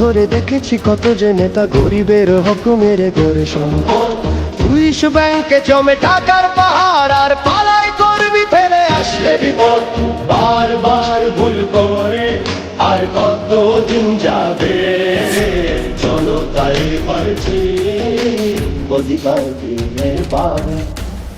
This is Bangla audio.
ধরে দেখেছি কত যে নেতা গরিবের হক মেরে গড়ে সম্পদ ব্যাংকে জমে টাকার পাহাড় আর পালাই করবি ফেলে আসলে বিপদ। বারবার ভুল করে আর কত দিন যাবে জনতাই পারছি অধিকার দিনের পাবে।